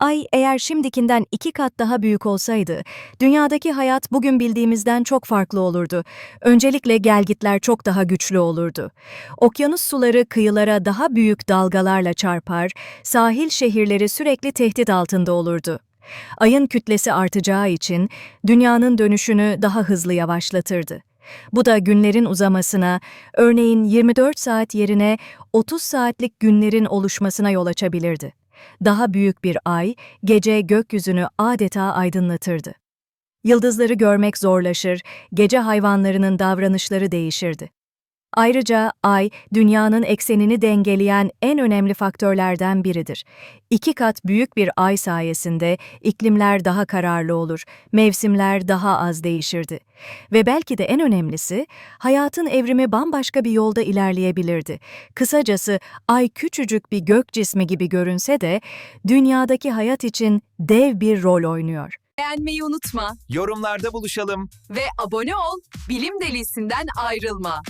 Ay eğer şimdikinden iki kat daha büyük olsaydı, dünyadaki hayat bugün bildiğimizden çok farklı olurdu. Öncelikle gelgitler çok daha güçlü olurdu. Okyanus suları kıyılara daha büyük dalgalarla çarpar, sahil şehirleri sürekli tehdit altında olurdu. Ayın kütlesi artacağı için dünyanın dönüşünü daha hızlı yavaşlatırdı. Bu da günlerin uzamasına, örneğin 24 saat yerine 30 saatlik günlerin oluşmasına yol açabilirdi. Daha büyük bir ay, gece gökyüzünü adeta aydınlatırdı. Yıldızları görmek zorlaşır, gece hayvanlarının davranışları değişirdi. Ayrıca ay, dünyanın eksenini dengeleyen en önemli faktörlerden biridir. İki kat büyük bir ay sayesinde iklimler daha kararlı olur, mevsimler daha az değişirdi. Ve belki de en önemlisi, hayatın evrimi bambaşka bir yolda ilerleyebilirdi. Kısacası ay küçücük bir gök cismi gibi görünse de, dünyadaki hayat için dev bir rol oynuyor. Beğenmeyi unutma Yorumlarda buluşalım. ve abone ol, bilim delisinden ayrılma.